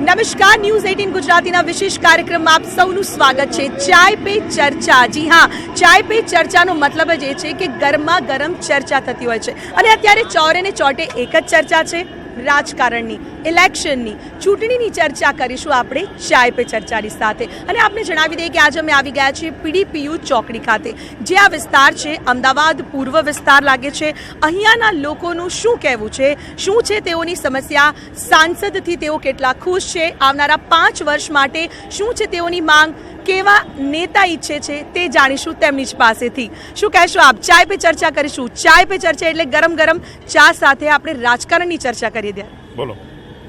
નમસ્કાર news eighteen ગુજરાતીના વિશેષ કાર્યક્રમમાં આપ સૌનું સ્વાગત છે. ચાય પે ચર્ચા. જી હા, ચાય પે ચર્ચાનો મતલબ જ એ છે કે ગરમા ગરમ ચર્ચા થતી હોય છે. અને અત્યારે ચોરે ને ચોટે એક જ ચર્ચા છે. રાજકારણની ઇલેક્શનની ચૂંટણીની ચર્ચા કરીશું આપણે ચાય પે ચર્ચાની સાથે. અને આપને જણાવી દઈએ કે આજે અમે આવી ગયા છીએ પીડીપીયુ ચોકડી ખાતે, જે આ વિસ્તાર છે, અમદાવાદ પૂર્વ વિસ્તાર લાગે છે. અહીંયાના લોકોનું શું કહેવું છે? શું છે તેઓની સમસ્યા? સાંસદથી તેઓ કેટલા ખુશ છે? આવનારા પાંચ વર્ષ માટે શું છે તેઓની માંગ? કેવા નેતા ઈચ્છે છે તે જાણીશું તેમની જ પાસેથી. શું કહેશો આપ? ચાય પે ચર્ચા કરીશું. ચાય પે ચર્ચા એટલે ગરમ ગરમ ચા સાથે આપણે રાજકારણની ચર્ચા કરીએ ત્યારે. બોલો.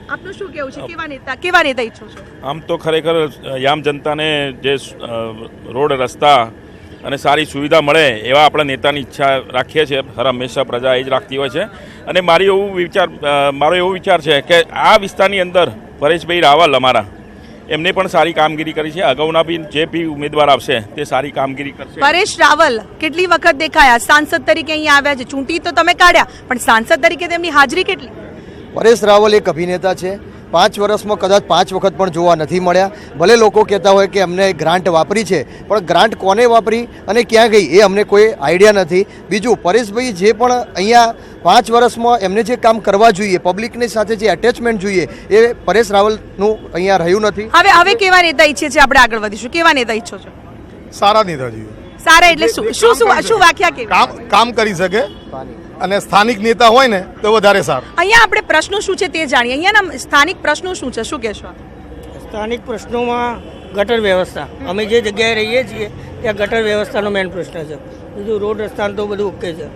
આપનું શું કેવું છે? કેવા નેતા કેવા નેતા ઈચ્છો છો? આમ તો ખરેખર યામ જનતાને જે રોડ રસ્તા અને સારી સુવિધા મળે એવા આપણા નેતાની ઈચ્છા રાખીએ છીએ. હર હંમેશા પ્રજા એ જ રાખતી હોય છે. અને મારી એવું વિચાર મારો એવો વિચાર છે કે આ વિસ્તારની અંદર પરેશભાઈ રાવલ અમારા એમને પણ સારી કામગીરી કરી છે. અગાઉના બી જે બી ઉમેદવાર આવશે તે સારી કામગીરી કરશે. પરેશ રાવલ કેટલી વખત દેખાયા? સાંસદ તરીકે અહીંયા આવ્યા છે. ચૂંટી તો તમે કાઢ્યા પણ સાંસદ તરીકે તેમની હાજરી કેટલી? પરેશ રાવલ એક અભિનેતા છે. પાંચ વર્ષમાં કદાચ પાંચ વખત પણ જોવા નથી મળ્યા. ભલે લોકો કહેતા હોય કે અમને ગ્રાન્ટ વાપરી છે પણ ગ્રાન્ટ કોને વાપરી અને ક્યાં ગઈ એ અમને કોઈ આઈડિયા નથી. બીજું પરેશભાઈ જે પણ અહીંયા પાંચ વર્ષમાં એમને જે કામ કરવા જોઈએ પબ્લિકની સાથે જે એટેચમેન્ટ જોઈએ એ પરેશ રાવલનું અહીંયા રહ્યું નથી. હવે હવે કેવા નેતા ઈચ્છે છે? આપણે આગળ વધીશું. કેવા નેતા ઈચ્છો છો? સારા નેતાજી. સારા એટલે શું શું શું વાક્યા વ્યાખ્યા કેવી? કામ કામ કરી શકે. અને સ્થાનિક નેતા હોય ને તો વધારે સારું. અહીંયા આપણે પ્રશ્નો શું છે તે જાણીએ. અહીંયાના સ્થાનિક પ્રશ્નો શું છે? શું કહેશો સ્થાનિક પ્રશ્નોમાં ગટર વ્યવસ્થા. અમે જે જગ્યાએ રહીએ છીએ ત્યાં ગટર વ્યવસ્થાનો મેઇન પ્રશ્ન છે. બીજું રોડ રસ્તાનું તો બધું ઓકે છે.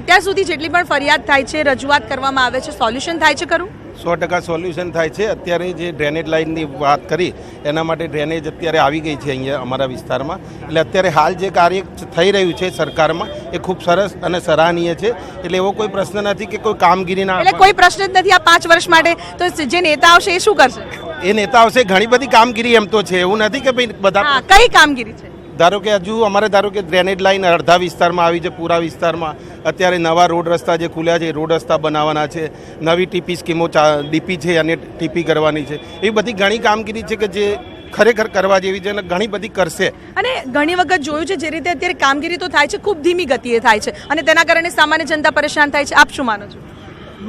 અત્યાર સુધી જેટલી પણ ફરિયાદ થાય છે રજૂઆત કરવામાં આવે છે સોલ્યુશન થાય છે ખરું? સો ટકા સોલ્યુશન થાય છે. અત્યારે જે ડ્રેનેજ લાઇનની વાત કરી એના માટે ડ્રેનેજ અત્યારે આવી ગઈ છે અહીંયા અમારા વિસ્તારમાં. એટલે અત્યારે હાલ જે કાર્ય થઈ રહ્યું છે સરકારમાં એ ખૂબ સરસ અને સરાહનીય છે. એટલે એવો કોઈ પ્રશ્ન નથી કે કોઈ કામગીરીના એટલે કોઈ પ્રશ્ન જ નથી આ પાંચ વર્ષ માટે. તો જે નેતા આવશે એ શું કરશે? એ નેતા આવશે ઘણી બધી કામગીરી એમ તો છે. એવું નથી કે ભાઈ બધા કઈ કામગીરી છે? ધારો કે હજુ અમારે ધારો કે ડ્રેનેજ લાઇન અડધા વિસ્તારમાં આવી છે પૂરા વિસ્તારમાં. અત્યારે નવા રોડ રસ્તા જે ખુલ્યા છે રોડ રસ્તા બનાવવાના છે. નવી ટીપી સ્કીમો ડીપી છે અને ટીપી કરવાની છે. એવી બધી ઘણી કામગીરી છે કે જે ખરેખર કરવા જેવી છે અને ઘણી બધી કરશે. અને ઘણી વખત જોયું છે જે રીતે અત્યારે કામગીરી તો થાય છે ખૂબ ધીમી ગતિએ થાય છે. અને તેના કારણે સામાન્ય જનતા પરેશાન થાય છે. આપ શું માનો છો?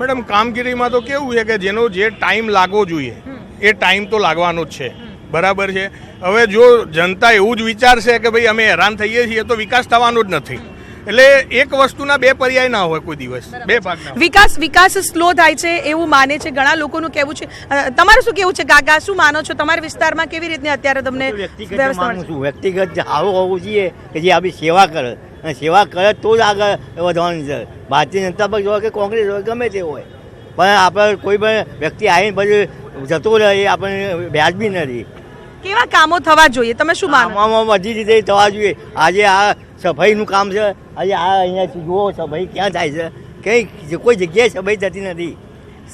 મેડમ કામગીરીમાં તો કેવું છે કે જેનો જે ટાઈમ લાગવો જોઈએ એ ટાઈમ તો લાગવાનો જ છે. બરાબર છે. હવે જો જનતા એવું જ વિચારશે કે ભાઈ અમે હેરાન થઈએ છીએ તો વિકાસ થવાનો જ નથી. એટલે એક વસ્તુના બે પર્યાય ના હોય કોઈ દિવસ. બે ભાગ વિકાસ વિકાસ સ્લો થાય છે એવું માને છે. ઘણા લોકોનું કહેવું છે. તમારું શું કેવું છે? કાકા શું માનો છો? તમારા વિસ્તારમાં કેવી રીતે અત્યારે તમને વ્યક્તિગત વ્યવસ્થા માનું છું. વ્યક્તિગત સારું હોવું જોઈએ કે જે આપણી સેવા કરે. અને સેવા કરે તો જ આગળ વધવાનું છે ભારતીય જનતા પક્ષ હોય કે કોંગ્રેસ હોય ગમે તે હોય. પણ આપણે કોઈ પણ વ્યક્તિ આવીને પછી જતો રહે એ આપણને વ્યાજબી નથી. કેવા કામો થવા જોઈએ? તમે શું માનો? આમાં બધી રીતે થવા જોઈએ. આજે આ સફાઈનું કામ છે. આજે આ અહીંયા જુઓ સફાઈ ક્યાં થાય છે. કઈ કોઈ જગ્યાએ સફાઈ થતી નથી.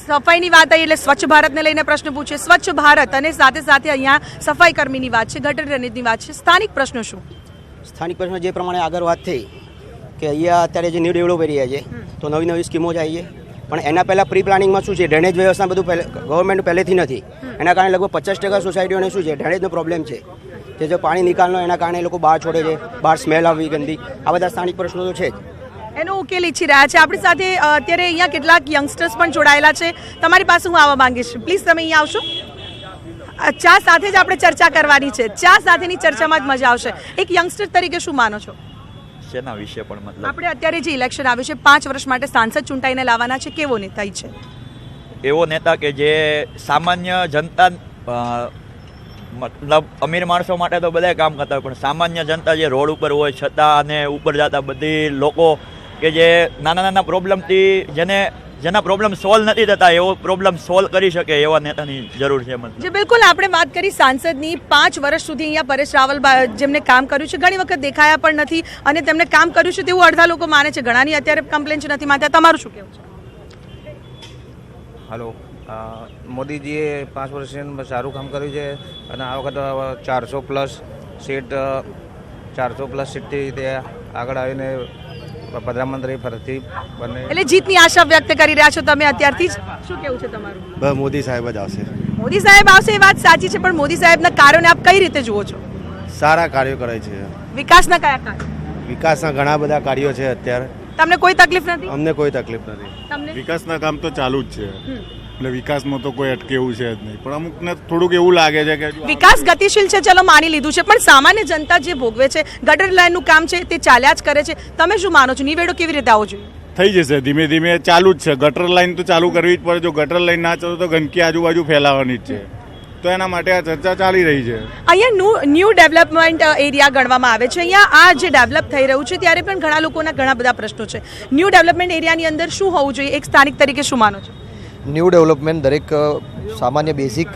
સફાઈની વાત આવી એટલે સ્વચ્છ ભારતને લઈને પ્રશ્ન પૂછે. સ્વચ્છ ભારત અને સાથે સાથે અહીંયા સફાઈ કર્મીની વાત છે ગટર ડ્રેનેજની વાત છે. સ્થાનિક પ્રશ્નો શું? સ્થાનિક પ્રશ્નો જે પ્રમાણે આગળ વાત થઈ કે અહીંયા અત્યારે જે ન્યૂ ડેવલપ એરિયા છે તો નવી નવી સ્કીમો જ આવી છે. પણ એના પહેલાં પ્રી પ્લાનિંગમાં શું છે ડ્રેનેજ વ્યવસ્થા બધું ગવર્મેન્ટ પહેલેથી નથી. એના કારણે લગભગ પચાસ ટકા સોસાયટીઓને શું છે ડ્રેનેજનો પ્રોબ્લેમ છે. જે જો પાણી નિકાલનો એના કારણે એ લોકો બહાર છોડે છે બહાર સ્મેલ આવવી ગંદી. આ બધા સ્થાનિક પ્રશ્નો તો છે જ. એનો ઉકેલ ઈચ્છી રહ્યા છે. આપણી સાથે અત્યારે અહીંયા કેટલાક યંગસ્ટર્સ પણ જોડાયેલા છે. તમારી પાસે હું આવવા માંગીશ. પ્લીઝ તમે અહીંયા આવશો. ચા સાથે જ આપણે ચર્ચા કરવાની છે. ચા સાથેની ચર્ચામાં જ મજા આવશે. એક યંગસ્ટર તરીકે શું માનો છો? શેના વિશે પણ મતલબ? આપણે અત્યારે જે ઇલેક્શન આવ્યું છે પાંચ વર્ષ માટે સાંસદ ચૂંટાઈને લાવવાના છે કેવો નેતા છે? એવો નેતા કે જે સામાન્ય જનતા મતલબ અમીર માણસો માટે તો બધા કામ કરતા હોય પણ સામાન્ય જનતા જે રોડ ઉપર હોય છતાં અને ઉપર જતા બધી લોકો કે જે નાના નાના પ્રોબ્લેમથી જેને જેના પ્રોબ્લેમ સોલ્વ નથી થતા એવો પ્રોબ્લેમ સોલ્વ કરી શકે એવા નેતાની જરૂર છે મતલબ જે બિલકુલ આપણે વાત કરી સાંસદની પાંચ વર્ષ સુધી અહીંયા પરેશ રાવલ જેમને કામ કર્યું છે ઘણી વખત દેખાયા પણ નથી અને તેમને કામ કર્યું છે તેવું અડધા લોકો માને છે. ઘણાની અત્યારે કમ્પ્લેન નથી માનતા. તમારું શું કહેવું છે? હલો. મોદીજીએ પાંચ વર્ષ સારું કામ કર્યું છે અને આ વખત ચારસો પ્લસ સીટ ચારસો પ્લસ સીટથી તે આગળ આવીને પ્રધાનમંત્રી ફરીથી બને. એટલે જીતની આશા વ્યક્ત કરી રહ્યા છો તમે અત્યારથી જ? શું કેવું છે તમારું? બસ મોદી સાહેબ જ આવશે. મોદી સાહેબ આવશે એ વાત સાચી છે પણ મોદી સાહેબના કાર્યોને આપ કઈ રીતે જુઓ છો? સારા કાર્યો કરે છે. વિકાસના કયા કાર્યો? વિકાસના ઘણા બધા કાર્યો છે અત્યારે. તમને કોઈ તકલીફ નથી? અમને કોઈ તકલીફ નથી. વિકાસના કામ તો ચાલુ જ છે. એટલે વિકાસમાં તો કોઈ અટકે એવું છે જ નહીં. પણ અમુકને થોડુંક એવું લાગે છે કે વિકાસ ગતિશીલ છે ચલો માની લીધું છે પણ સામાન્ય જનતા જે ભોગવે છે ગટર લાઈનનું કામ છે તે ચાલ્યા જ કરે છે. તમે શું માનો છો? નિવેડો કેવી રીતે આવો જોઈએ? થઈ જશે ધીમે ધીમે ચાલુ જ છે. ગટર લાઈન તો ચાલુ કરવી જ પડે. જો ગટર લાઈન ના ચાલુ તો ગંદકી આજુબાજુ ફેલાવાની જ છે. તો એના માટે આ ચર્ચા ચાલી રહી છે. અહીંયા ન્યૂ ન્યૂ ડેવલપમેન્ટ એરિયા ગણવામાં આવે છે. અહીંયા આ જે ડેવલપ થઈ રહ્યું છે ત્યારે પણ ઘણા લોકોના ઘણા બધા પ્રશ્નો છે. ન્યૂ ડેવલપમેન્ટ એરિયાની અંદર શું હોવું જોઈએ? એક સ્થાનિક તરીકે શું માનો છો? ન્યૂ ડેવલપમેન્ટ દરેક સામાન્ય બેઝિક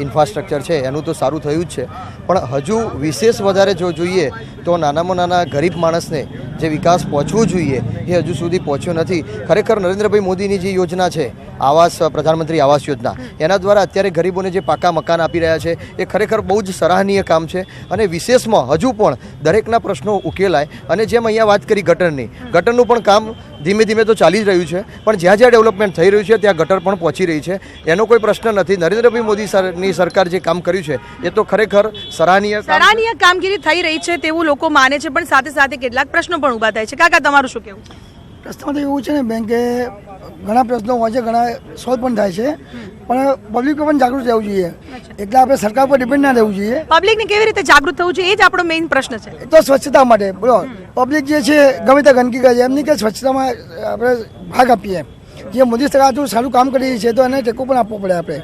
ઇન્ફ્રાસ્ટ્રક્ચર છે, એનું તો સારું થયું જ છે. પણ હજુ વિશેષ વધારે જો જોઈએ, તો નાનામાં નાના ગરીબ માણસને જે વિકાસ પહોંચવો જોઈએ, એ હજુ સુધી પહોંચ્યો નથી. ખરેખર નરેન્દ્રભાઈ મોદીની જે યોજના છે આવાસ પ્રધાનમંત્રી આવાસ યોજના. એના દ્વારા અત્યારે ગરીબોને જે પાકા મકાન આપી રહ્યા છે એ ખરેખર બહુ જ સરાહનીય કામ છે અને વિશેષમાં હજુ પણ દરેકના પ્રશ્નો ઉકેલાય. અને જેમ અહીંયા વાત કરી ગટરની ગટરનું પણ કામ ધીમે ધીમે તો ચાલી જ રહ્યું છે પણ જ્યાં જ્યાં ડેવલપમેન્ટ થઈ રહ્યું છે ત્યાં ગટર પણ પહોંચી રહી છે. એનો કોઈ પ્રશ્ન નથી. નરેન્દ્રભાઈ મોદી સરની સરકાર જે કામ કર્યું છે એ તો ખરેખર સરાહનીય સરાહનીય કામગીરી થઈ રહી છે તેવું લોકો માને છે પણ સાથે સાથે કેટલાક પ્રશ્નો પણ ઊભા થાય છે. કાકા તમારું શું કહેવું? પ્રશ્નમાં તો એવું છે ને બેન કે ઘણા પ્રશ્નો હોય છે ઘણા સોલ્વ પણ થાય છે. પણ પબ્લિક પણ જાગૃત રહેવું જોઈએ. એટલે આપણે સરકાર પર ડિપેન્ડ ના રહેવું જોઈએ. પબ્લિકને કેવી રીતે જાગૃત થવું જોઈએ એ જ આપણો મેઇન પ્રશ્ન છે. તો સ્વચ્છતા માટે. બોલો પબ્લિક જે છે ગમે ત્યાં ગંદકી કરે છે એમની કે સ્વચ્છતામાં આપણે ભાગ આપીએ. જે મોદી સરકાર સારું કામ કરી રહી છે તો એને ટેકો પણ આપવો પડે આપણે.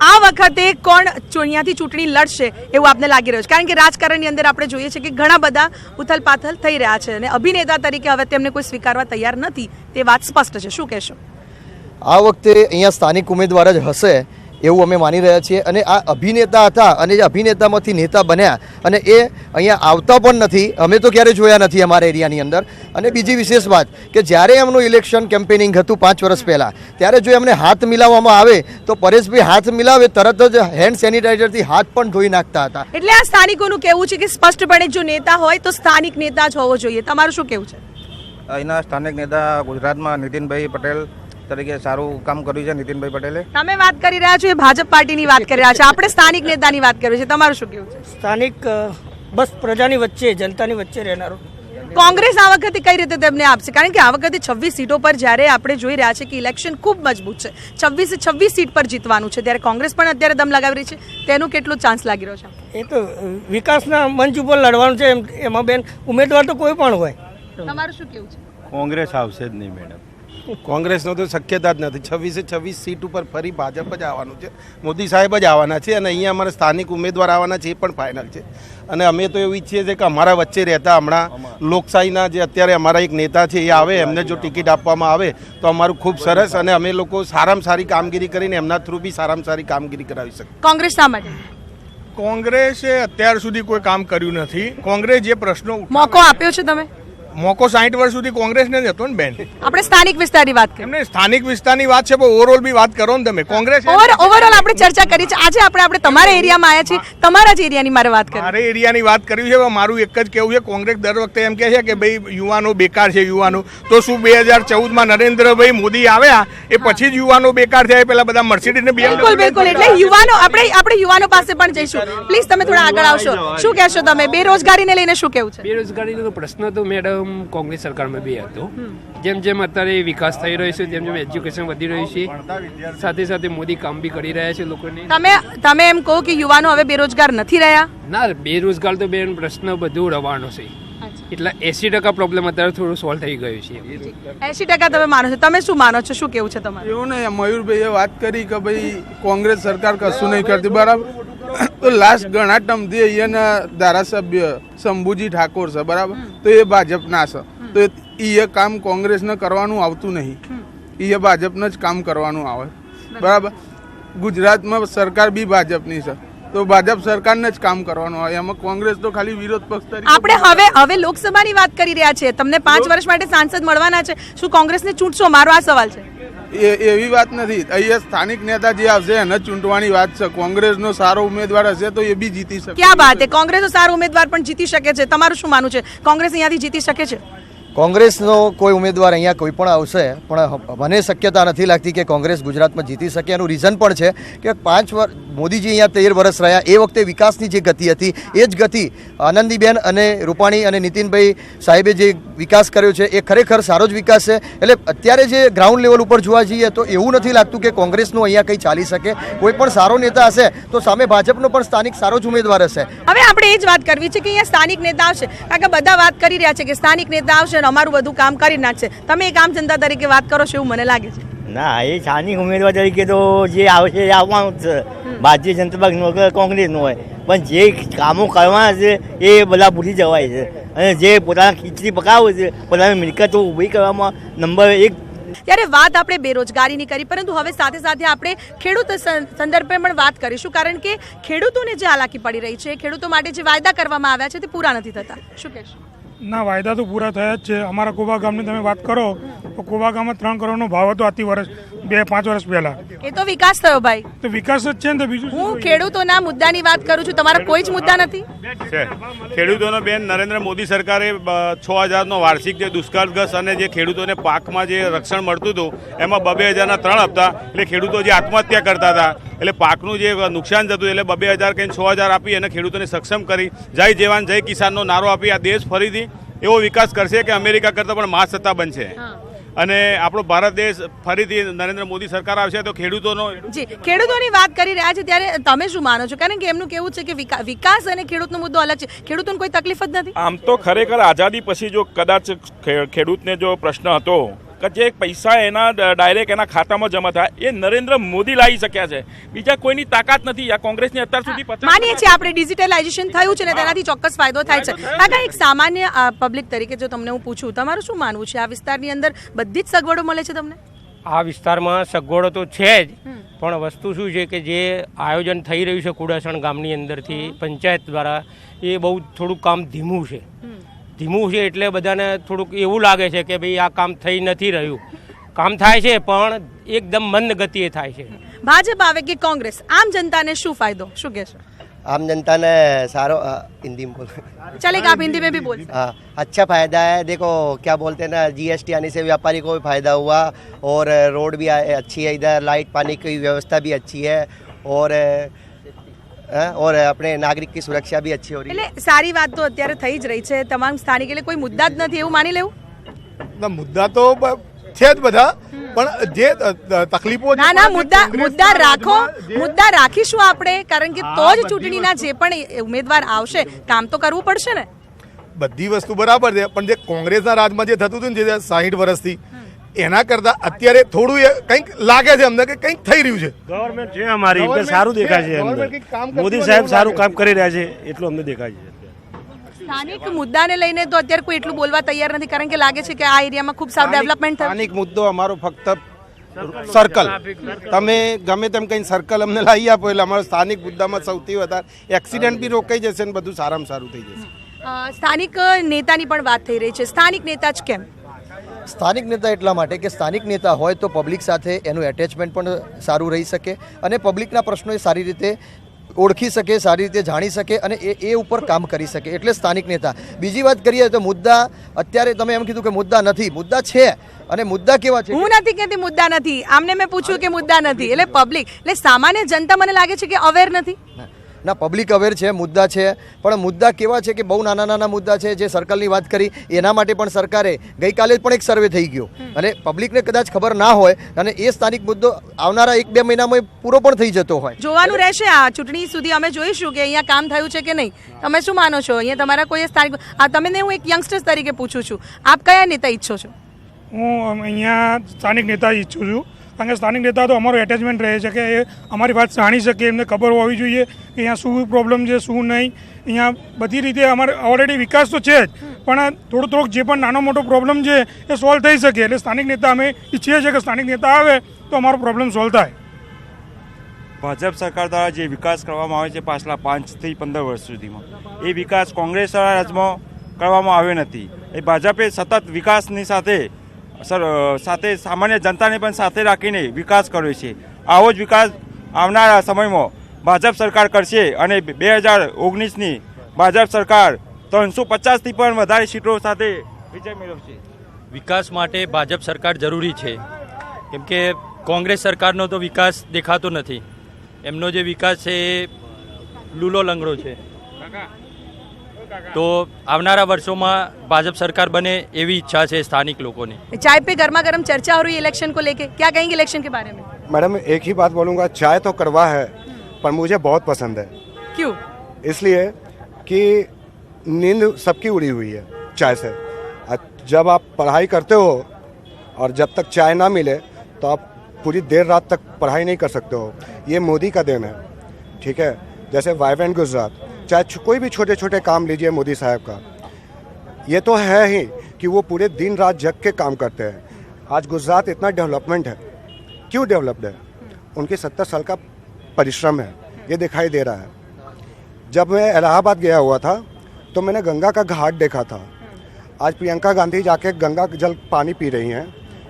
આ વખતે કોણ અહીંયાથી ચૂંટણી લડશે એવું આપને લાગી રહ્યું છે? કારણ કે રાજકારણની અંદર આપણે જોઈએ છીએ કે ઘણા બધા ઉથલપાથલ થઈ રહ્યા છે અને અભિનેતા તરીકે હવે તેમને કોઈ સ્વીકારવા તૈયાર નથી. તે વાત સ્પષ્ટ છે. શું કહેશો? આ વખતે અહીંયા સ્થાનિક ઉમેદવાર જ હશે. એવું અમે માની રહ્યા છીએ. અને આ અભિનેતા હતા અને જે અભિનેતામાંથી નેતા બન્યા. અને એ અહીંયા આવતા પણ નથી. અમે તો ક્યારેય જોયા નથી અમારા એરિયાની અંદર. અને બીજી વિશેષ વાત કે જ્યારે એમનું ઇલેક્શન કેમ્પેનિંગ હતું પાંચ વર્ષ પહેલાં ત્યારે જો એમને હાથ મિલાવવામાં આવે તો પરેશભાઈ હાથ મિલાવે તરત જ હેન્ડ સેનિટાઈઝરથી હાથ પણ ધોઈ નાખતા હતા. એટલે આ સ્થાનિકોનું કહેવું છે કે સ્પષ્ટપણે જો નેતા હોય તો સ્થાનિક નેતા જ હોવો જોઈએ. તમારું શું કહેવું છે? અહીંના સ્થાનિક નેતા ગુજરાતમાં નીતિનભાઈ પટેલ તરીકે સારું કામ કર્યું છે નીતિનભાઈ પટેલે. તમે વાત કરી રહ્યા છો એ ભાજપ પાર્ટીની વાત કરી રહ્યા છો. આપણે સ્થાનિક નેતાની વાત કરીએ છીએ તમારું શું કહેવું છે? સ્થાનિક બસ પ્રજાની વચ્ચે જનતાની વચ્ચે રહેનારો. કોંગ્રેસ આ વખતે કઈ રીતે તેમને આપશે? કારણ કે આ વખતે છવ્વીસ સીટો પર જ્યારે આપણે જોઈ રહ્યા છે કે ઇલેક્શન ખૂબ મજબૂત છે. છવ્વીસે છવ્વીસ સીટ પર જીતવાનું છે. ત્યારે કોંગ્રેસ પણ અત્યારે દમ લગાવી રહી છે. તેનું કેટલો ચાન્સ લાગી રહ્યો છે? એ તો વિકાસના મંચ ઉપર લડવાનું છે એમ એમાં બેન ઉમેદવાર તો કોઈ પણ હોય. તમારું શું કેવું છે? કોંગ્રેસ આવશે જ નહીં મેડમ. કોંગ્રેસનો તો શક્યતા જ નથી. છવ્વીસે છવ્વીસ સીટ ઉપર ફરી ભાજપ જ આવવાનું છે. મોદી સાહેબ જ આવવાના છે અને અહીંયા અમારા સ્થાનિક ઉમેદવાર આવવાના છે એ પણ ફાઇનલ છે. અને અમે તો એવું ઈચ્છીએ છીએ કે અમારા વચ્ચે રહેતા હમણાં લોકશાહીના જે અત્યારે અમારા એક નેતા છે એ આવે એમને જો ટિકિટ આપવામાં આવે તો અમારું ખૂબ સરસ અને અમે લોકો સારામાં સારી કામગીરી કરીને એમના થ્રુ બી સારામાં સારી કામગીરી કરાવી શકીએ. કોંગ્રેસ શા માટે? કોંગ્રેસે અત્યાર સુધી કોઈ કામ કર્યું નથી. કોંગ્રેસ જે પ્રશ્નો મોકો આપ્યો છે તમે? મોકો સાઠ વર્ષ સુધી કોંગ્રેસને જ હતો ને બેન? આપણે સ્થાનિક વિસ્તારની વાત કરીએ એમને સ્થાનિક વિસ્તારની વાત છે પણ ઓવરઓલ બી વાત કરો ને તમે. કોંગ્રેસ ઓવર ઓવરઓલ આપણે ચર્ચા કરી છે. આજે આપણે આપણે તમારા એરિયામાં આવ્યા છીએ. તમારા જ એરિયાની મારે વાત કરી. મારે એરિયાની વાત કરવી છે પણ મારું એક જ કેવું છે કોંગ્રેસ દર વખતે એમ કહે છે કે ભાઈ યુવાનો બેકાર છે યુવાનો. તો શું બે હજાર ચૌદમાં નરેન્દ્રભાઈ મોદી આવ્યા એ પછી જ યુવાનો બેકાર થયા એ પેલા બધા મર્સિડીઝ ને બિલકુલ બિલકુલ. એટલે યુવાનો આપણે આપણે યુવાનો પાસે પણ જઈશું. પ્લીઝ તમે થોડા આગળ આવશો. શું કહેશો તમે? બેરોજગારીને લઈને શું કેવું છે? બેરોજગારીનો પ્રશ્ન તો મેડમ કોંગ્રેસ સરકારમાં બી હતો. જેમ જેમ અત્યારે વિકાસ થઈ રહ્યો છે જેમ જેમ એજ્યુકેશન વધી રહ્યું છે સાથે સાથે મોદી કામ બી કરી રહ્યા છે લોકોને. તમે તમે એમ કહો કે યુવાનો હવે બેરોજગાર નથી રહ્યા? ના બેરોજગાર તો બેન પ્રશ્ન બધું રવાનો છે. એટલે એસી ટકા પ્રોબ્લેમ અત્યારે થોડું સોલ્વ થઈ ગયું છે. એસી ટકા તમે માનો છો. તમે શું માનો છો? શું કેવું છે તમારું? એવું નહીં મયુરભાઈએ વાત કરી કે ભાઈ કોંગ્રેસ સરકાર કશું નહીં કરતી. બરાબર? તો લાસ્ટ ઘણા ટમથી અહીંયાના ધારાસભ્ય શંભુજી ઠાકોર છે બરાબર? તો એ ભાજપના છે. તો એ કામ કોંગ્રેસને કરવાનું આવતું નહીં. એ ભાજપને જ કામ કરવાનું આવે. બરાબર. ગુજરાતમાં સરકાર બી ભાજપની છે. તો ભાજપ સરકારને જ કામ કરવાનું હોય એમાં કોંગ્રેસ તો ખાલી વિરોધ પક્ષ તરીકે આપણે હવે હવે લોકસભાની વાત કરી રહ્યા છીએ. તમને પાંચ વર્ષ માટે સાંસદ મળવાના છે. શું કોંગ્રેસને ચૂંટશો? મારો આ સવાલ છે. એ એવી વાત નથી. અહીંયા સ્થાનિક નેતા જે આવશે, એને ચૂંટવાની વાત છે. કોંગ્રેસનો સારો ઉમેદવાર હશે તો એ બી જીતી શકે. ક્યાં બાત હે કોંગ્રેસ સારો ઉમેદવાર પણ જીતી શકે છે. તમારું શું માનવું છે? કોંગ્રેસ અહીંયાથી જીતી શકે છે? કોંગ્રેસનો કોઈ ઉમેદવાર અહીંયા કોઈ પણ આવશે, પણ મને શક્યતા નથી લાગતી કે કોંગ્રેસ ગુજરાતમાં જીતી શકે. એનું રીઝન પણ છે કે પાંચ વર્ષ મોદીજી અહીંયા તેર વર્ષ રહ્યા. એ વખતે વિકાસની જે ગતિ હતી, એ જ ગતિ આનંદીબેન અને રૂપાણી અને નીતિનભાઈ સાહેબે જે વિકાસ કર્યો છે, એ ખરેખર સારો જ વિકાસ છે. એટલે અત્યારે જે ગ્રાઉન્ડ લેવલ ઉપર જોવા જઈએ તો એવું નથી લાગતું કે કોંગ્રેસનું અહીંયા કંઈ ચાલી શકે. કોઈ પણ સારો નેતા હશે તો સામે ભાજપનો પણ સ્થાનિક સારો જ ઉમેદવાર હશે. હવે આપણે એ જ વાત કરવી છે કે અહીંયા સ્થાનિક નેતા આવશે. કારણ કે બધા વાત કરી રહ્યા છે કે સ્થાનિક નેતા આવશે અને અમારું બધું કામ કરી નાખશે. તમે એક આમ જનતા તરીકે વાત કરો છો એવું મને લાગે છે. ના એ સ્થાનિક ઉમેદવાર તરીકે તો જે આવશે એ આવવાનું જ છે. ભારતીય જનતા પક્ષનો કે કોંગ્રેસનો હોય. પણ જે કામો કરવાના છે એ બધા ભૂલી જવાય છે. અને જે પોતાના ખીચડી પકાવે છે પોતાની મિલકતો ઊભી કરવામાં નંબર એક ત્યારે વાત આપણે બેરોજગારીની કરી પરંતુ હવે સાથે સાથે આપણે ખેડૂત સંદર્ભે પણ વાત કરીશું કારણ કે ખેડૂતોને જે હાલાકી પડી રહી છે ખેડૂતો માટે જે વાયદા કરવામાં આવ્યા છે તે પૂરા નથી થતા. શું કહેશો? ના વાયદા તો પૂરા થયા જ છે. અમારા કોબા ગામની તમે વાત કરો, તો કોબા ગામમાં ત્રણ કરોડનો ભાવ હતો આથી વર્ષ. બે પાંચ વર્ષ પહેલા. એ તો વિકાસ થયો ભાઈ. તો વિકાસ જ છે ને તો બીજું હું ખેડૂતોના મુદ્દાની વાત કરું છું તમારા કોઈ જ મુદ્દા નથી? છે. ખેડૂતોનો બેન નરેન્દ્ર મોદી સરકારે છ હજારનો વાર્ષિક જે દુષ્કાળગ્રસ્ત અને જે ખેડૂતોને પાકમાં જે રક્ષણ મળતું હતું એમાં બબે હજારના ત્રણ હપ્તા એટલે ખેડૂતો જે આત્મહત્યા કરતા હતા એટલે પાકનું જે નુકસાન થતું એટલે બબે હજાર કંઈ છ હજાર આપી અને ખેડૂતોને સક્ષમ કરી જય જવાન જય કિસાનનો નારો આપી આ દેશ ફરીથી એવો વિકાસ કરશે કે અમેરિકા કરતાં પણ મહાસત્તા બનશે. અને આપણો ભારત દેશ ફરીથી નરેન્દ્ર મોદી સરકાર આવશે તો ખેડૂતોનો જી ખેડૂતોની વાત કરી રહ્યા છે ત્યારે તમે શું માનો છો? કારણ કે એમનું કેવું છે કે વિકા- વિકાસ અને ખેડૂતનો મુદ્દો અલગ છે. ખેડૂતોને કોઈ તકલીફ જ નથી? આમ તો ખરેખર આઝાદી પછી જો કદાચ ખેડૂતને જો પ્રશ્ન હતો કે જે પૈસા એના ડાયરેક્ટ એના ખાતામાં જમા થાય એ નરેન્દ્ર મોદી લાવી શક્યા છે. બીજા કોઈની તાકાત નથી. આ કોંગ્રેસની અત્યાર સુધી માનીએ છીએ આપણે ડિજિટલાઇઝેશન થયું છે ને તેનાથી ચોક્કસ ફાયદો થાય છે. કાકા એક સામાન્ય પબ્લિક તરીકે જો તમને હું પૂછું તમારું શું માનવું છે? આ વિસ્તારની અંદર બધી જ સગવડો મળે છે તમને? આ વિસ્તારમાં સગવડો તો છે જ પણ વસ્તુ શું છે કે જે આયોજન થઈ રહ્યું છે કુડાસણ ગામની અંદરથી પંચાયત દ્વારા એ બહુ થોડું કામ ધીમું છે. ધીમું છે એટલે બધાને થોડુંક એવું લાગે છે કે ભાઈ આ કામ થઈ નથી રહ્યું કામ થાય છે પણ એકદમ મંદ ગતિએ થાય છે ભાજપ આવે કે કોંગ્રેસ આમ જનતાને શું ફાયદો શું કહેશો आम जनता ने सारो अ, हिंदी में बोल चलेगा आप हिंदी में भी बोल सकते हैं। हाँ अच्छा फायदा है देखो क्या बोलते हैं ना जीएसटी आने से व्यापारी को भी फायदा हुआ और अ, रोड भी आ- अच्छी है इधर लाइट पानी की व्यवस्था भी अच्छी है और अ, अ, और આપણે નાગરિક કી સુરક્ષા ભી અચ્છી હો રહી એટલે સારી વાત તો અત્યારે થઈ જ રહી છે. તમામ સ્થાનિક એટલે કોઈ મુદ્દા જ નથી એવું માની લેવું? ના મુદ્દા તો તકલીફો મુદ્દા રાખો મુદ્દા રાખીશું આપણે કારણ કે તો જ ચૂંટણીના જે પણ ઉમેદવાર આવશે કામ તો કરવું પડશે ને. બધી વસ્તુ બરાબર છે પણ જે કોંગ્રેસના રાજમાં જે થતું હતું ને જે સાહીઠ વર્ષથી એના કરતા અત્યારે થોડું એ કંઈક લાગે છે અમને કે કંઈક થઈ રહ્યું છે. ગવર્મેન્ટ છે અમારી સારું દેખાય છે મોદી સાહેબ સારું કામ કરી રહ્યા છે એટલું અમને દેખાય છે. સ્થાનિક મુદ્દાને લઈને તો અત્યારે કોઈ એટલું બોલવા તૈયાર નથી કારણ કે લાગે છે કે આ એરિયામાં ખૂબ સારું ડેવલપમેન્ટ થાય. સ્થાનિક મુદ્દો અમારો ફક્ત સર્કલ તમે ગમે તેમ કંઈ સર્કલ અમને લાવી આપો એટલે અમારો સ્થાનિક મુદ્દામાં સૌથી વધારે એક્સિડન્ટ બી રોકાઈ જશે ને બધું સારામાં સારું થઈ જશે. સ્થાનિક નેતાની પણ વાત થઈ રહી છે. સ્થાનિક નેતા જ કેમ? સ્થાનિક નેતા એટલા માટે કે સ્થાનિક નેતા હોય તો પબ્લિક સાથે એનું એટેચમેન્ટ પણ સારું રહી શકે અને પબ્લિકના પ્રશ્નો એ સારી રીતે ઓળખી શકે સારી રીતે જાણી શકે અને એ એ ઉપર કામ કરી શકે એટલે સ્થાનિક નેતા. બીજી વાત કરીએ તો મુદ્દા અત્યારે તમે એમ કીધું કે મુદ્દા નથી. મુદ્દા છે અને મુદ્દા કેવા છે? હું નથી કહેતી મુદ્દા નથી. આમને મેં પૂછ્યું કે મુદ્દા નથી. એટલે પબ્લિક એટલે સામાન્ય જનતા મને લાગે છે કે અવેર નથી. ના પબ્લિક અવેર છે મુદ્દા છે. પણ મુદ્દા કેવા છે કે બહુ નાના નાના મુદ્દા છે જે સર્કલની વાત કરી એના માટે પણ સરકારે ગઈકાલે પણ એક સર્વે થઈ ગયો. અને પબ્લિકને કદાચ ખબર ના હોય અને એ સ્થાનિક મુદ્દો આવનારા એક બે મહિનામાં પૂરો પણ થઈ જતો હોય. જોવાનું રહેશે આ ચૂંટણી સુધી અમે જોઈશું કે અહીંયા કામ થયું છે કે નહીં. તમે શું માનો છો? અહીંયા તમારા કોઈ સ્થાનિક આ તમને હું એક યંગસ્ટર્સ તરીકે પૂછું છું. આપ કયા નેતા ઈચ્છો છો? હું અહીંયા સ્થાનિક નેતા ઈચ્છું છું. કારણ કે સ્થાનિક નેતા તો અમારો એટેચમેન્ટ રહે છે કે એ અમારી વાત જાણી શકે એમને ખબર હોવી જોઈએ કે અહીંયા શું પ્રોબ્લેમ છે, શું નહીં. અહીંયા બધી રીતે અમારે ઓલરેડી વિકાસ તો છે જ, પણ થોડું થોડોક જે પણ નાનો મોટો પ્રોબ્લેમ છે એ સોલ્વ થઈ શકે. એટલે સ્થાનિક નેતા અમે ઈચ્છીએ છીએ કે સ્થાનિક નેતા આવે તો અમારો પ્રોબ્લેમ સોલ્વ થાય. ભાજપ સરકાર દ્વારા જે વિકાસ કરવામાં આવે છે પાછલા પાંચથી પંદર વર્ષ સુધીમાં, એ વિકાસ કોંગ્રેસ રાજમાં કરવામાં આવ્યો નથી. એ ભાજપે સતત વિકાસની સાથે સર સાથે સામાન્ય જનતાને પણ સાથે રાખીને વિકાસ કર્યો છે. આવો જ વિકાસ આવનારા સમયમાં ભાજપ સરકાર કરશે અને બે હજાર ઓગણીસની ભાજપ સરકાર ત્રણસો પચાસથી પણ વધારે સીટો સાથે વિજય મેળવશે. વિકાસ માટે ભાજપ સરકાર જરૂરી છે. કેમ કે કોંગ્રેસ સરકારનો તો વિકાસ દેખાતો નથી. એમનો જે વિકાસ છે એ લૂલો લંગડો છે. તો આવનારા વર્ષોમાં ભાજપ સરકાર બને એવી ઈચ્છા છે સ્થાનિક લોકોની चाय पे गर्मा गर्म चर्चा हो रही है इलेक्शन को लेके क्या कहेंगे इलेक्शन के बारे में मैडम एक ही बात बोलूँगा चाय तो कड़वा है पर मुझे बहुत पसंद है क्यों इसलिए कि नींद सबकी उड़ी हुई है चाय से और जब आप पढ़ाई करते हो और जब तक चाय ना मिले तो आप पूरी देर रात तक पढ़ाई नहीं कर सकते हो ये मोदी का देन है ठीक है जैसे वाइब्रेंट गुजरात चाहे छ- कोई भी छोटे छोटे काम लीजिए मोदी साहब का ये तो है ही कि वो पूरे दिन रात जग के काम करते हैं आज गुजरात इतना डेवलपमेंट है क्यों डेवलप्ड है उनके सत्तर साल का परिश्रम है ये दिखाई दे रहा है जब मैं इलाहाबाद गया हुआ था तो मैंने गंगा का घाट देखा था आज प्रियंका गांधी जाके गंगा का जल पानी पी रही हैं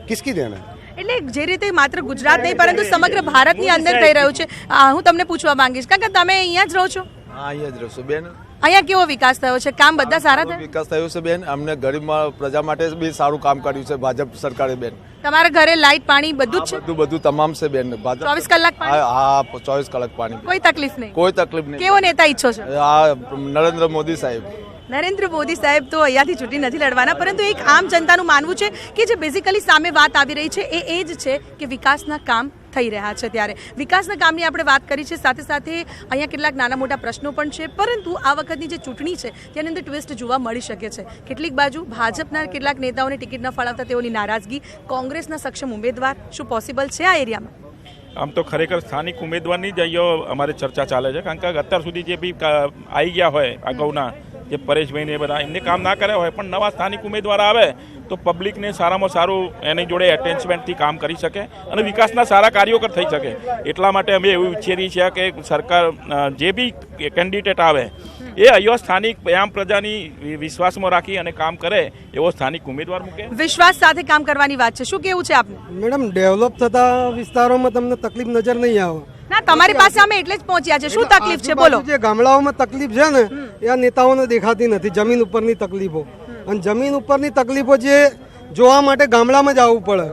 किसकी देन है એટલે જે રીતે માત્ર ગુજરાત નહીં પરંતુ સમગ્ર ભારતની અંદર થઈ રહ્યું છે આ, હું તમને પૂછવા માંગીશ કારણ કે તમે અહીંયા જ રહો છો હા અહીંયા જ રહીશું બેન. અહીંયા કેવો વિકાસ થયો છે? કામ બધા સારા થયા વિકાસ થયો છે બેન? અમને ગરીબ પ્રજા માટે બી સારું કામ કર્યું છે ભાજપ સરકારે બેન. તમારા ઘરે લાઇટ પાણી બધું જ છે? બધું બધું તમામ છે બેન. ભાજપ 24 કલાક પાણી? હા હા ચોવીસ કલાક પાણી કોઈ તકલીફ નહીં. કોઈ તકલીફ નહીં. કેવો નેતા ઈચ્છો છો? આ નરેન્દ્ર મોદી સાહેબ. નરેન્દ્ર મોદી સાહેબ તો અહીંયાથી ચૂંટણી નથી લડવાના, પરંતુ એક આમ જનતાનું માનવું છે કે જે બેઝિકલી સામે વાત આવી રહી છે, એ એ જ છે કે વિકાસના કામ થઈ રહ્યા છે ત્યારે. વિકાસના કામની આપણે વાત કરી છે, સાથે સાથે અહીંયા કેટલાક નાના મોટા પ્રશ્નો પણ છે, પરંતુ આ વખતની જે ચૂંટણી છે, તેની અંદર ટ્વિસ્ટ જોવા મળી શકે છે. કેટલીક બાજુ ભાજપના કેટલાક નેતાઓને ટિકિટ ન ફાળવતા તેઓની નારાજગી, કોંગ્રેસના સક્ષમ ઉમેદવાર, શું પોસિબલ છે આ એરિયામાં? આમ તો ખરેખર સ્થાનિક ઉમેદવારની જ અહીંયા અમારે ચર્ચા ચાલે છે, કારણ કે અત્યાર સુધી જે બી આવી ગયા હોય અગાઉના જે પરેશભાઈને એ બધા એમને કામ ના કર્યા હોય પણ નવા સ્થાનિક ઉમેદવાર આવે તો પબ્લિકને સારામાં સારું એની જોડે એટેચમેન્ટથી કામ કરી શકે અને વિકાસના સારા કાર્યો કર થઈ શકે. એટલા માટે અમે એવું ઈચ્છીએ છીએ કે સરકાર જે બી કેન્ડિડેટ આવે એ અહીંયા સ્થાનિક આમ પ્રજાની વિશ્વાસમાં રાખી અને કામ કરે એવો સ્થાનિક ઉમેદવાર મૂકે. વિશ્વાસ સાથે કામ કરવાની વાત છે. શું કેવું છે આપને? મેડમ ડેવલપ થતા વિસ્તારોમાં તમને તકલીફ નજર નહીં આવે. ના તમારી પાસે અમે એટલે જ પહોંચ્યા છે શું તકલીફ છે? બોલો. જે ગામડાઓમાં તકલીફ છે ને એ નેતાઓને દેખાતી નથી જમીન ઉપરની તકલીફો. અને જમીન ઉપરની તકલીફો જે જોવા માટે ગામડામાં જ આવવું પડે.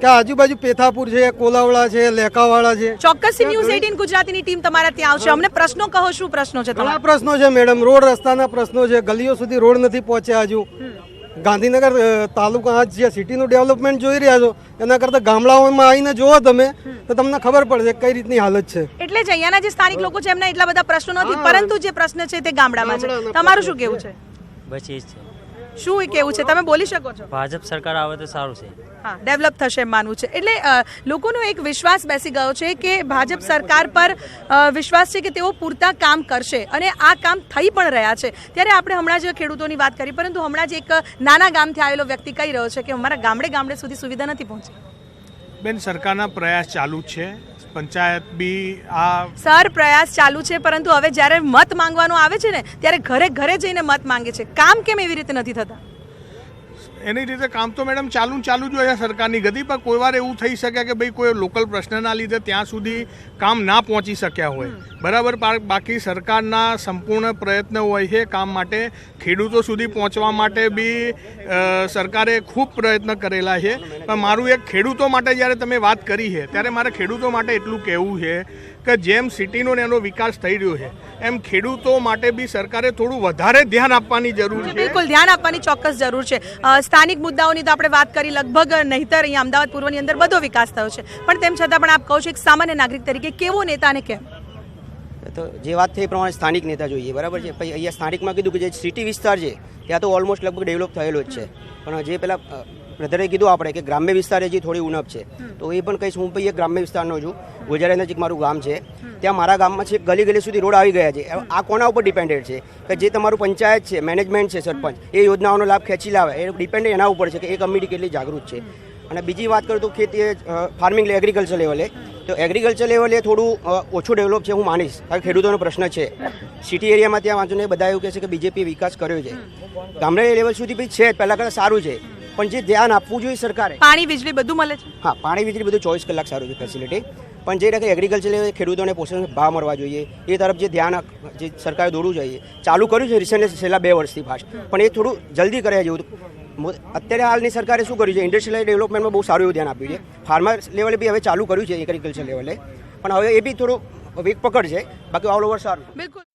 કે આજુબાજુ પેથાપુર છે કોલાવડા છે લેકાવાળા છે. ચોક્કસ ન્યૂઝ એટીન ગુજરાતીની ટીમ તમારા ત્યાં આવશે. અમને પ્રશ્નો કહો શું પ્રશ્નો છે તમારા? પ્રશ્નો છે મેડમ. રોડ રસ્તાના પ્રશ્નો છે. ગલીઓ સુધી રોડ નથી પહોંચ્યા હજુ. ગાંધીનગર તાલુકા જે સિટીનું ડેવલપમેન્ટ જોઈ રહ્યા છો એના કરતાં ગામડાઓમાં આવીને જુઓ તમે તો તમને ખબર પડશે કઈ રીતની હાલત છે. એટલે જ અહીંયાના જે સ્થાનિક લોકો છે એમના એટલા બધા પ્રશ્નો નથી પરંતુ જે પ્રશ્ન છે તે ગામડામાં છે. તમારું શું કેવું છે? બસ એ જ છે. શું કેવું છે? તમે બોલી શકો છો. ભાજપ સરકાર આવે તો સારું છે. હા ડેવલપ થશે એમ માનવું છે. એટલે લોકોનો એક વિશ્વાસ બેસી ગયો છે કે ભાજપ સરકાર પર વિશ્વાસ છે કે તેઓ પૂરતા કામ કરશે અને આ કામ થઈ પણ રહ્યા છે. ત્યારે આપણે હમણાં જ ખેડૂતોની વાત કરી પરંતુ હમણાં જ એક નાના ગામથી આવેલો વ્યક્તિ કહી રહ્યો છે કે અમારા ગામડે ગામડે સુધી સુવિધા નથી પહોંચી. બેન સરકારના પ્રયાસ ચાલુ છે. પંચાયત બી આ સર પ્રયાસ ચાલુ છે પરંતુ હવે જ્યારે મત માંગવાનો આવે છે ને ત્યારે ઘરે ઘરે જઈને મત માંગે છે. કામ કેમ એવી રીતે નથી થતા? એની રીતે કામ તો મેડમ ચાલુ ચાલુ જ હોય સરકારની ગતિ પણ કોઈ વાર એવું થઈ શકે કે ભાઈ કોઈ લોકલ પ્રશ્નના લીધે ત્યાં સુધી કામ ના પહોંચી શક્યા હોય. બરાબર બાકી સરકારના સંપૂર્ણ પ્રયત્ન હોય છે કામ માટે ખેડૂતો સુધી પહોંચવા માટે બી સરકારે ખૂબ પ્રયત્ન કરેલા છે. પણ મારું એક ખેડૂતો માટે જ્યારે તમે વાત કરી છે ત્યારે મારે ખેડૂતો માટે એટલું કહેવું છે કે જેમ સિટીનો ને એનો વિકાસ થઈ રહ્યો છે એમ ખેડૂતો માટે બી સરકારે થોડું વધારે ધ્યાન આપવાની જરૂર છે. બિલકુલ ધ્યાન આપવાની ચોક્કસ જરૂર છે. સ્થાનિક મુદ્દાઓની તો આપણે વાત કરી લગભગ નહીતર અહીંયા અમદાવાદ પૂર્વની અંદર બધો વિકાસ થયો છે. પણ તેમ છતાં પણ આપ કહો છો એક સામાન્ય નાગરિક તરીકે કેવો નેતા ને કેમ? તો જે વાત થઈ એ પ્રમાણે સ્થાનિક નેતા જોઈએ બરાબર છે? પછી અહીંયા સ્થાનિકમાં કીધું કે જે સિટી વિસ્તાર છે ત્યાં તો ઓલમોસ્ટ લગભગ ડેવલપ થયેલો જ છે. પણ જે પેલા બ્રધરે કીધું આપણે કે ગ્રામ્ય વિસ્તારે હજી થોડી ઉણપ છે. તો એ પણ કહીશ હું ભાઈ એક ગ્રામ્ય વિસ્તારનો છું. ગુજરાત નજીક મારું ગામ છે. ત્યાં મારા ગામમાં છે ગલી ગલી સુધી રોડ આવી ગયા છે. આ કોના ઉપર ડિપેન્ડેડ છે? કે જે તમારું પંચાયત છે મેનેજમેન્ટ છે સરપંચ એ યોજનાઓનો લાભ ખેંચી લાવે. એ ડિપેન્ડ એના ઉપર છે કે એ કમિટી કેટલી જાગૃત છે. અને બીજી વાત કરું તો ખેતી ફાર્મિંગ એગ્રીકલ્ચર લેવલે તો એગ્રીકલ્ચર લેવલે થોડું ઓછું ડેવલપ છે હું માનીશ. કારણ કે ખેડૂતોનો પ્રશ્ન છે. સિટી એરિયામાં ત્યાં વાંચો ને બધા એવું કહે છે કે બીજેપી વિકાસ કર્યો છે. ગામડે લેવલ સુધી બી છે પહેલાં કરતાં સારું છે. પણ જે ધ્યાન આપવું જોઈએ સરકારે પાણી વીજળી બધું મળે છે? હા પાણી વીજળી બધું ચોવીસ કલાક સારું છે ફેસિલિટી પણ જે રીતે એગ્રીકલ્ચર ખેડૂતોને પોષણ ભાવ મળવા જોઈએ એ તરફ જે ધ્યાન જે સરકારે દોડવું જોઈએ ચાલુ કર્યું છે રિસેન્ટલી છેલ્લા બે વર્ષથી ફાસ્ટ પણ એ થોડું જલ્દી કરે જેવું અત્યારે હાલની સરકારે શું કર્યું છે? ઇન્ડસ્ટ્રીયલ ડેવલપમેન્ટમાં બહુ સારું એવું ધ્યાન આપ્યું છે. ફાર્મર લેવલે બી હવે ચાલુ કર્યું છે એગ્રીકલ્ચર લેવલે પણ હવે એ બી થોડું વીક પકડ છે બાકી ઓલ ઓવર સારું. બિલકુલ.